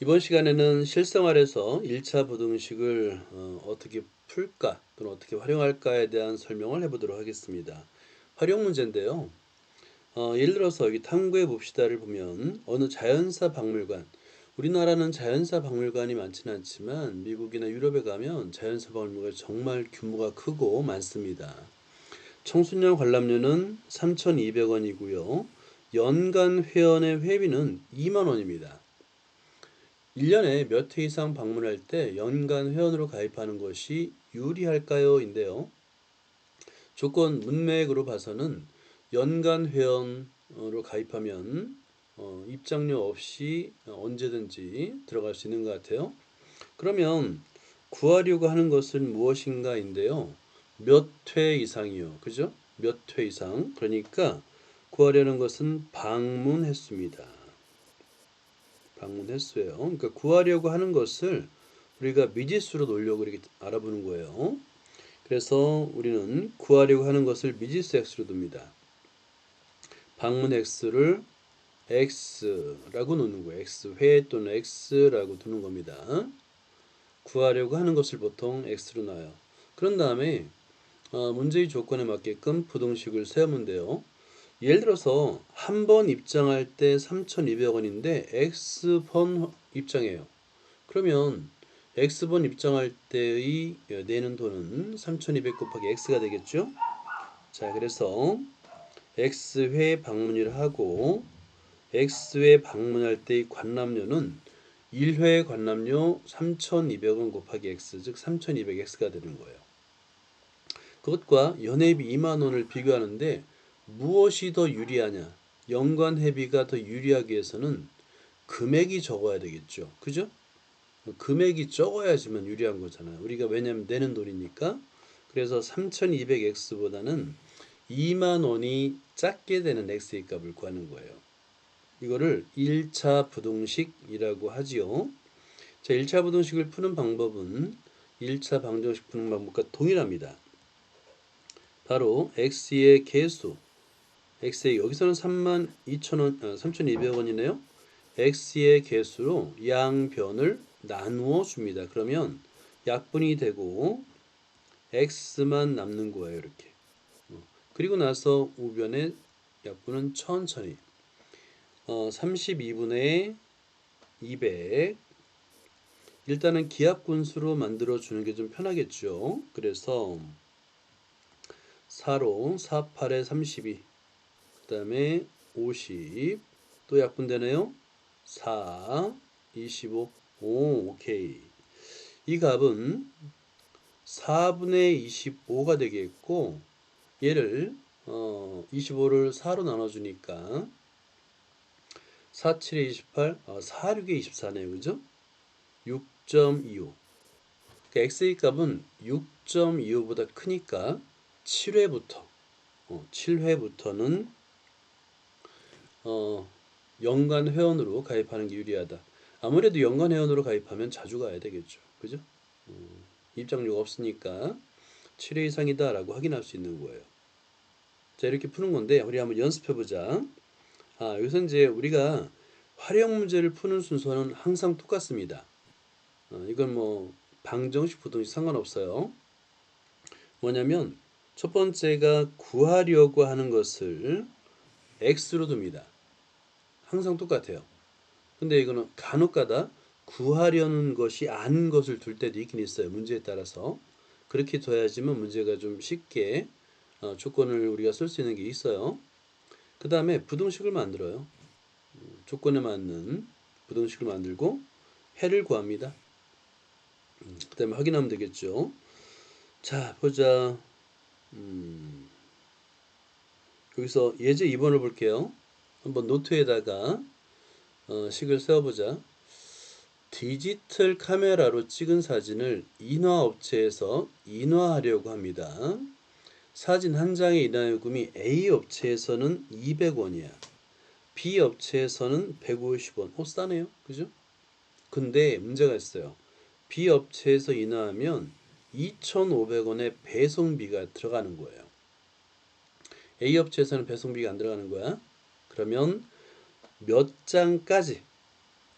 이번 시간에는 실생활에서 1차 부등식을 어, 떻게 풀까 또는 어떻게 활용할까에 대한 설명을 해보도록 하겠습니다. 활용 문제인데요. 어, 예를 들어서 여기 탐구해 봅시다를 보면 어느 자연사 박물관 우리나라는 자연사 박물관이 많지는 않지만 미국이나 유럽에 가면 자연사 박물관이 정말 규모가 크고 많습니다. 청소년 관람료는 3,200원이고요. 연간 회원의 회비는 2만 원입니다. 1년에 몇 회 이상 방문할 때 연간 회원으로 가입하는 것이 유리할까요? 인데요. 조건 문맥으로 봐서는 연간 회원으로 가입하면 어, 입장료 없이 언제든지 들어갈 수 있는 것 같아요. 그러면 구하려고 하는 것은 무엇인가인데요. 몇 회 이상이요. 그죠? 몇 회 이상. 그러니까 구하려는 것은 방문 횟수입니다. 방문 횟수예요. 그러니까 구하려고 하는 것을 우리가 미지수로 놓으려고 이렇게 알아보는 거예요. 그래서 우리는 구하려고 하는 것을 미지수 x로 둡니다. 방문 x를 x라고 놓는 거예요. x회 또는 x라고 두는 겁니다. 구하려고 하는 것을 보통 x로 놔요. 그런 다음에 어, 문제의 조건에 맞게끔 부동식을 세우면 돼요. 예를 들어서 한 번 입장할 때 3,200원인데 X번 입장이에요. 그러면 X번 입장할 때의 내는 돈은 3,200 곱하기 X가 되겠죠? 자, 그래서 X회 방문을 하고 X회 방문할 때의 관람료는 1회 관람료 3,200원 곱하기 X, 즉 3,200X가 되는 거예요. 그것과 연회비 2만 원을 비교하는데 무엇이 더 유리하냐? 연관 회비가 더 유리하기 위해서는 금액이 적어야 되겠죠. 그죠? 금액이 적어야지만 유리한 거잖아요. 우리가 왜냐면 내는 돈이니까. 그래서 3200x보다는 2만 원이 작게 되는 x의 값을 구하는 거예요. 이거를 1차 부동식이라고 하지요. 자, 1차 부동식을 푸는 방법은 1차 방정식 푸는 방법과 동일합니다. 바로 x의 개수 x의 여기서는 3만 2천원, 아, 3,200원이네요. x의 개수로 양변을 나누어 줍니다. 그러면 약분이 되고 x만 남는 거예요. 이렇게. 어, 그리고 나서 우변의 약분은 천천히 어, 32분의 200 일단은 기압분수로 만들어 주는 게 좀 편하겠죠. 그래서 4로 4, 8에 32 그 다음에 50, 또 약분되네요. 4, 25, 오, 오케이. 이 값은 4분의 25가 되겠고, 얘를, 어, 25를 4로 나눠주니까, 4, 7에 28, 어, 4, 6에 24네요. 그죠? 6.25. 그러니까 x의 값은 6.25보다 크니까 7회부터, 어, 7회부터는 어, 연간 회원으로 가입하는 게 유리하다. 아무래도 연간 회원으로 가입하면 자주 가야 되겠죠. 그죠? 어, 입장료가 없으니까 7회 이상이다 라고 확인할 수 있는 거예요. 자, 이렇게 푸는 건데 우리 한번 연습해 보자. 아, 여기서 이제 우리가 활용 문제를 푸는 순서는 항상 똑같습니다. 어, 이건 뭐 방정식, 부등식 상관없어요. 뭐냐면 첫 번째가 구하려고 하는 것을 x로 둡니다. 항상 똑같아요. 근데 이거는 간혹가다 구하려는 것이 아닌 것을 둘 때도 있긴 있어요. 문제에 따라서. 그렇게 둬야지만 문제가 좀 쉽게 어, 조건을 우리가 쓸 수 있는 게 있어요. 그 다음에 부등식을 만들어요. 조건에 맞는 부등식을 만들고 해를 구합니다. 음, 그 다음에 확인하면 되겠죠. 자, 보자. 음, 여기서 예제 2번을 볼게요. 한번 노트에다가 어, 식을 세워보자. 디지털 카메라로 찍은 사진을 인화 업체에서 인화하려고 합니다. 사진 한 장의 인화 요금이 A 업체에서는 200원이야. B 업체에서는 150원. 어, 싸네요. 그죠? 근데 문제가 있어요. B 업체에서 인화하면 2,500원의 배송비가 들어가는 거예요. A 업체에서는 배송비가 안 들어가는 거야. 그러면 몇 장까지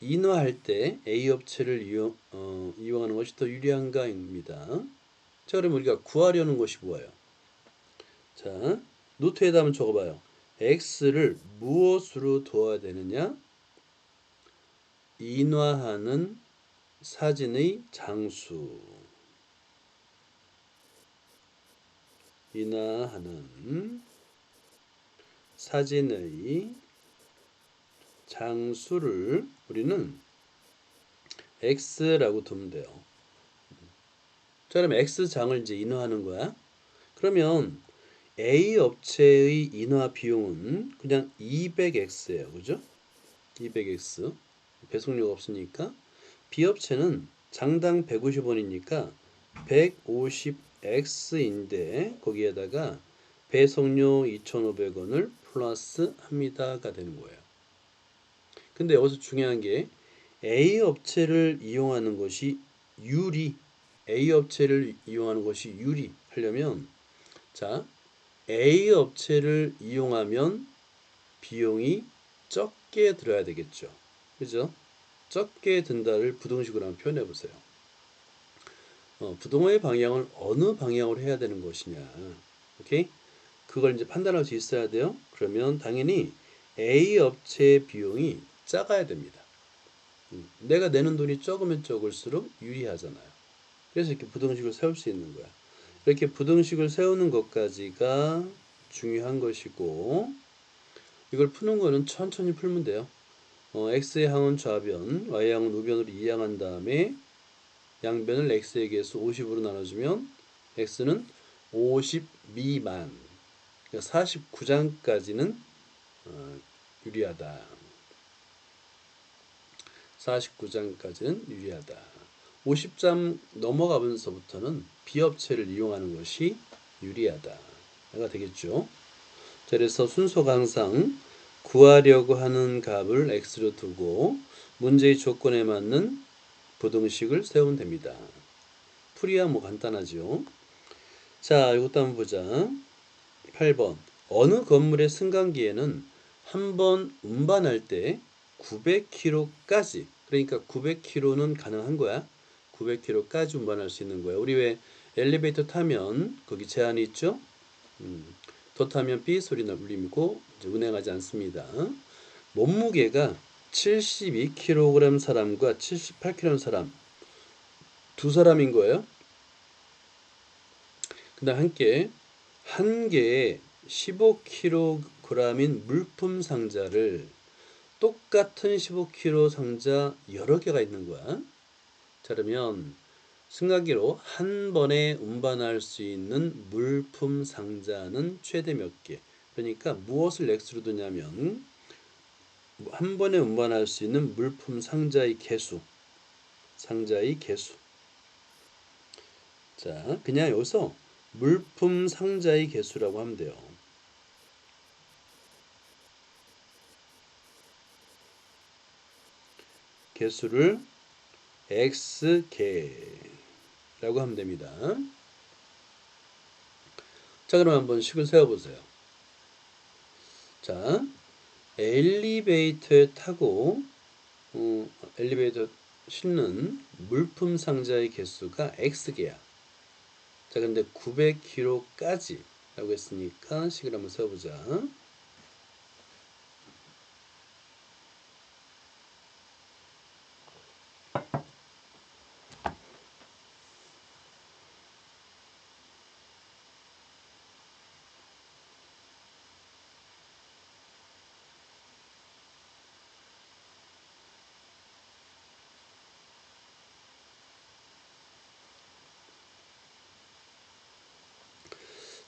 인화할 때 A 업체를 이용, 어, 이용하는 것이 더 유리한가입니다. 자, 그럼 우리가 구하려는 것이 뭐예요? 자, 노트에다 한번 적어봐요. x를 무엇으로 두어야 되느냐? 인화하는 사진의 장수. 인화하는 사진의 장수를 우리는 x라고 두면 돼요. 자, 그럼 x장을 이제 인화하는 거야. 그러면 A 업체의 인화 비용은 그냥 200x예요. 그죠? 200x. 배송료가 없으니까. B 업체는 장당 150원이니까 150x인데 거기에다가 배송료 2,500원을 플러스 합니다가 되는 거예요. 근데 여기서 중요한 게 A 업체를 이용하는 것이 유리 A 업체를 이용하는 것이 유리 하려면 자 A 업체를 이용하면 비용이 적게 들어야 되겠죠. 그죠? 적게 든다를 부동식으로 한번 표현해 보세요. 어, 부동의 방향을 어느 방향으로 해야 되는 것이냐. 오케이? 그걸 이제 판단할 수 있어야 돼요. 그러면 당연히 A 업체의 비용이 작아야 됩니다. 음, 내가 내는 돈이 적으면 적을수록 유리하잖아요. 그래서 이렇게 부등식을 세울 수 있는 거야. 이렇게 부등식을 세우는 것까지가 중요한 것이고 이걸 푸는 거는 천천히 풀면 돼요. 어, x의 항은 좌변, y의 항은 우변으로 이항한 다음에 양변을 x에게서 50으로 나눠주면 x는 50 미만, 49장까지는 어, 유리하다. 49장까지는 유리하다. 50장 넘어가면서부터는 비업체를 이용하는 것이 유리하다 가 되겠죠. 자, 그래서 순서가 항상 구하려고 하는 값을 x로 두고 문제의 조건에 맞는 부등식을 세우면 됩니다. 풀이야 뭐 간단하죠. 자, 이것도 한번 보자. 8번. 어느 건물의 승강기에는 한 번 운반할 때 900km까지 그러니까 900km는 가능한 거야. 900km까지 운반할 수 있는 거야. 우리 왜 엘리베이터 타면 거기 제한이 있죠? 음, 더 타면 삐 소리나 울리고 운행하지 않습니다. 몸무게가 72kg 사람과 78kg 사람 두 사람인 거예요. 근데 함께 한 개에 15kg인 물품 상자를 똑같은 15kg 상자 여러 개가 있는 거야. 자, 그러면 승강기로 한 번에 운반할 수 있는 물품 상자는 최대 몇 개? 그러니까 무엇을 x로 두냐면 한 번에 운반할 수 있는 물품 상자의 개수. 상자의 개수. 자, 그냥 여기서 물품 상자의 개수라고 하면 돼요. 개수를 x개라고 하면 됩니다. 자, 그럼 한번 식을 세워보세요. 자, 엘리베이터에 타고 어, 엘리베이터 싣는 물품 상자의 개수가 x개야. 자, 근데 900kg까지 라고 했으니까 식을 한번 세워보자.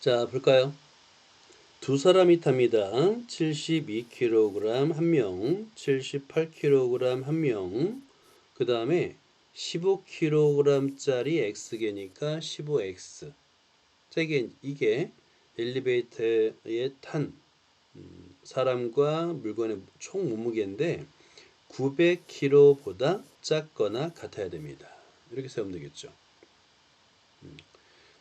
자, 볼까요? 두 사람이 탑니다. 72kg 한 명, 78kg 한 명, 그 다음에 15kg짜리 X개니까 15X. 자, 이게, 이게 엘리베이터에 탄 음, 사람과 물건의 총 몸무게인데 900kg보다 작거나 같아야 됩니다. 이렇게 세우면 되겠죠.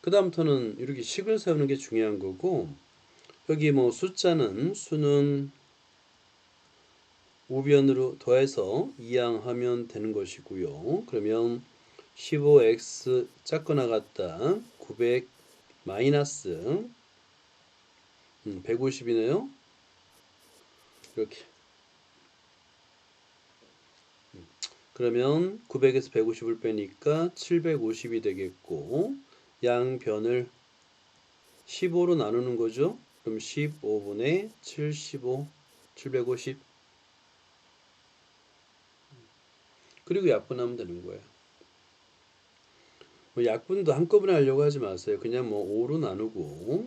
음. 그 다음부터는 이렇게 식을 세우는 게 중요한 거고 여기 뭐 숫자는 수는 우변으로 더해서 이항하면 되는 것이고요. 그러면 15x 작거나 같다. 900 마이너스 음, 150이네요. 이렇게. 음, 그러면 900에서 150을 빼니까 750이 되겠고 양변을 15로 나누는 거죠. 그럼 15분의 75, 750. 그리고 약분하면 되는 거예요. 뭐 약분도 한꺼번에 하려고 하지 마세요. 그냥 뭐 5로 나누고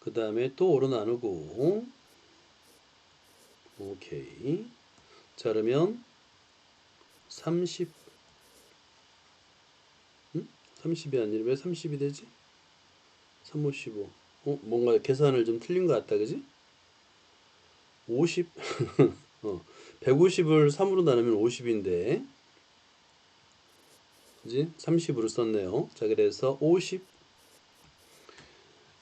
그 다음에 또 5로 나누고 오케이 자 그러면 30 음? 30이 아니라 왜 30이 되지? 3, 5, 15 어? 뭔가 계산을 좀 틀린 것 같다 그지? 50 어, 150을 3으로 나누면 50인데 그지? 30으로 썼네요 자 그래서 50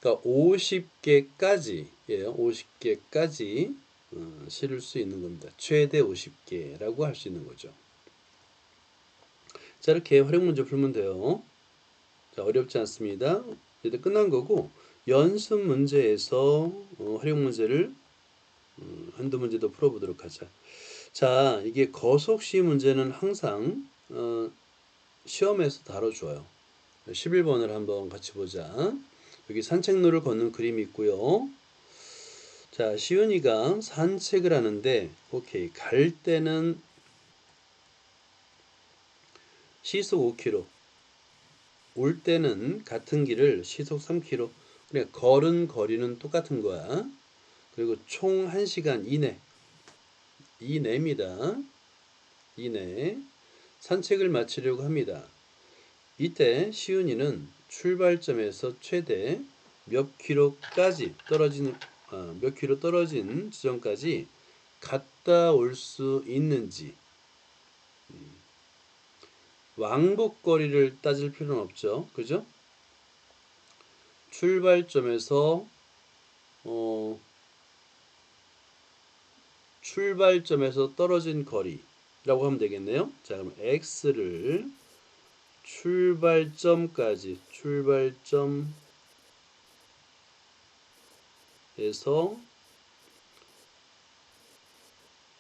그러니까 50개까지 예요. 50개까지 어, 실을 수 있는 겁니다. 최대 50개라고 할 수 있는 거죠. 자 이렇게 활용 문제 풀면 돼요. 자 어렵지 않습니다. 이제 끝난 거고 연습 문제에서 어, 활용 문제를 음, 한두 문제 더 풀어보도록 하자. 자 이게 거속시 문제는 항상 어, 시험에서 다뤄줘요. 11번을 한번 같이 보자. 여기 산책로를 걷는 그림이 있고요. 자, 시은이가 산책을 하는데, 오케이. 갈 때는 시속 5km. 올 때는 같은 길을 시속 3km. 그러니까 걸은 거리는 똑같은 거야. 그리고 총 1시간 이내. 이내입니다. 이내. 산책을 마치려고 합니다. 이때 시은이는 출발점에서 최대 몇 킬로까지 떨어지는 아, 몇 킬로 떨어진 지점까지 갔다 올 수 있는지 음. 왕복 거리를 따질 필요는 없죠, 그죠? 출발점에서 어, 출발점에서 떨어진 거리라고 하면 되겠네요. 자, 그럼 x를 출발점까지 출발점에서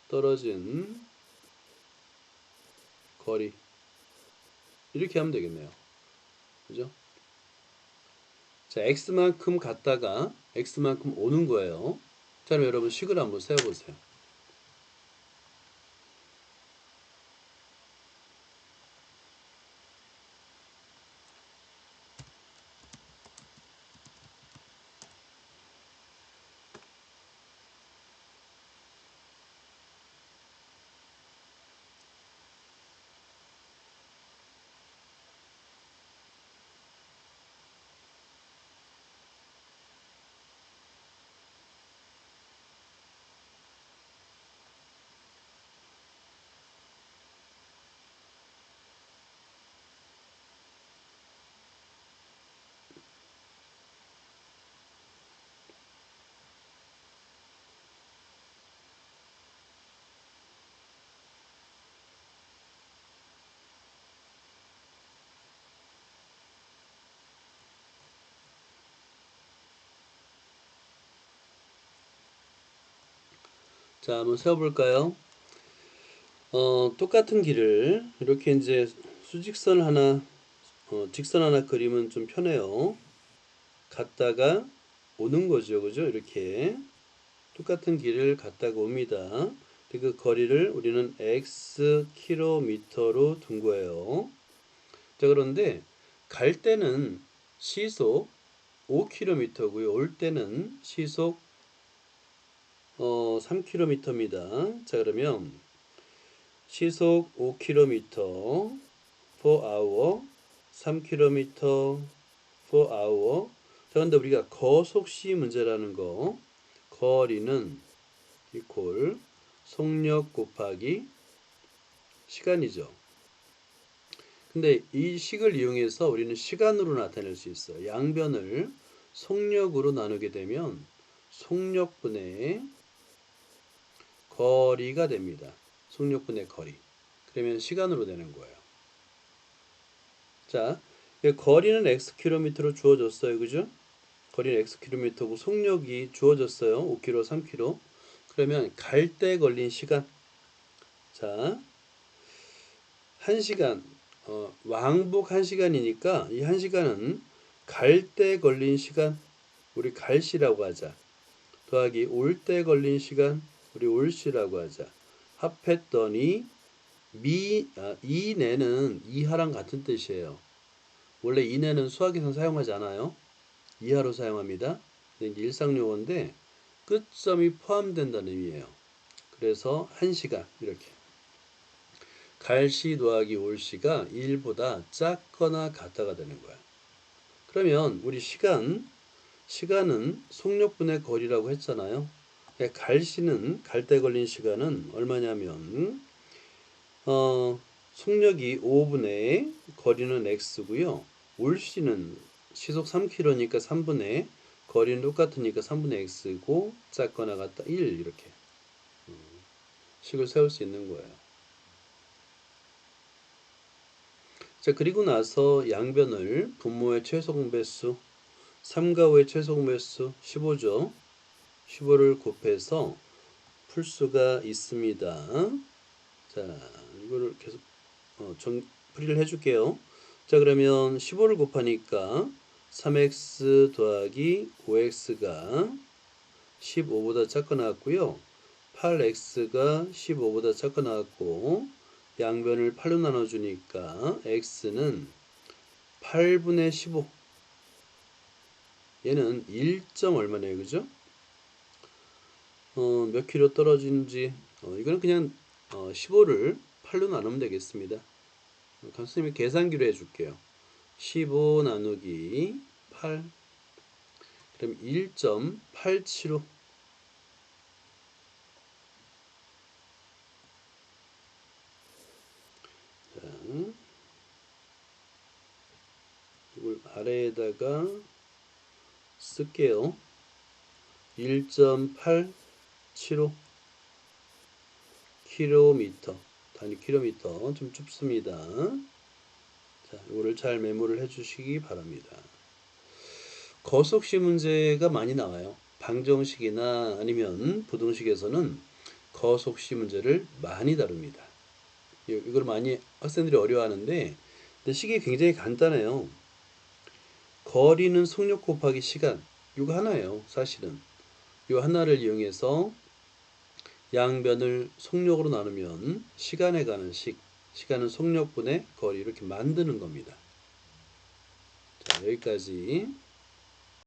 떨어진 거리 이렇게 하면 되겠네요. 그죠? 자, x만큼 갔다가 x만큼 오는 거예요. 자, 그럼 여러분 식을 한번 세워보세요. 자, 한번 세워볼까요? 어, 똑같은 길을 이렇게 이제 수직선 하나, 어, 직선 하나 그리면 좀 편해요. 갔다가 오는 거죠, 그죠? 이렇게 똑같은 길을 갔다가 옵니다. 그 거리를 우리는 x 킬로미터로 둔 거예요. 자, 그런데 갈 때는 시속 5km고요. 올 때는 시속 어, 3km입니다. 자, 그러면 시속 5km per hour, 3km per hour. 자, 근데 우리가 거속시 문제라는 거, 거리는 이퀄 속력 곱하기 시간이죠. 근데 이 식을 이용해서 우리는 시간으로 나타낼 수 있어요. 양변을 속력으로 나누게 되면 속력분의 거리가 됩니다. 속력분의 거리. 그러면 시간으로 되는 거예요. 자, 이 거리는 x 킬로미터로 주어졌어요. 그죠? 거리는 x 킬로미터고 속력이 주어졌어요. 5km, 3km. 그러면 갈 때 걸린 시간. 자, 1시간 어, 왕복 1시간이니까 이 1시간은 갈 때 걸린 시간 우리 갈시라고 하자. 더하기 올 때 걸린 시간 우리 올시라고 하자. 합했더니 미 아, 이내는 이하랑 같은 뜻이에요. 원래 이내는 수학에서 사용하지 않아요. 이하로 사용합니다. 일상 용어인데 끝점이 포함된다는 의미예요. 그래서 1시간 이렇게 갈시 더하기 올시가 1보다 작거나 같다가 되는 거야. 그러면 우리 시간 시간은 속력분의 거리라고 했잖아요. 예, 갈시는 갈 때 걸린 시간은 얼마냐면 어, 속력이 5분의 거리는 x고요. 올 시는 시속 3km니까 3분의 거리는 똑같으니까 3분의 x고 작거나 같다 1 이렇게 음, 식을 세울 수 있는 거예요. 자 그리고 나서 양변을 분모의 최소 공배수 3과 5의 최소 공배수 15죠. 15를 곱해서 풀 수가 있습니다. 자 이거를 계속 어, 정, 풀이를 해줄게요. 자 그러면 15를 곱하니까 3x 더하기 5x가 15보다 작거 나왔고요. 8x가 15보다 작거 나왔고 양변을 8로 나눠주니까 x는 8분의 15 얘는 1. 얼마네요 그죠? 어, 몇 킬로 떨어지는지 어, 이거는 그냥 어, 15를 8로 나누면 되겠습니다. 어, 선생님이 계산기로 해줄게요. 15 나누기 8 그럼 1.875 자, 이걸 아래에다가 쓸게요. 1.875 킬로미터 단위 킬로미터 좀 좁습니다. 자, 이거를 잘 메모를 해주시기 바랍니다. 거속시 문제가 많이 나와요. 방정식이나 아니면 부등식에서는 거속시 문제를 많이 다룹니다. 이- 이걸 많이 학생들이 어려워하는데 근데 식이 굉장히 간단해요. 거리는 속력 곱하기 시간 이거 하나예요. 사실은 이 하나를 이용해서 양변을 속력으로 나누면 시간에 가는 식 시간은 속력분의 거리 이렇게 만드는 겁니다. 자 여기까지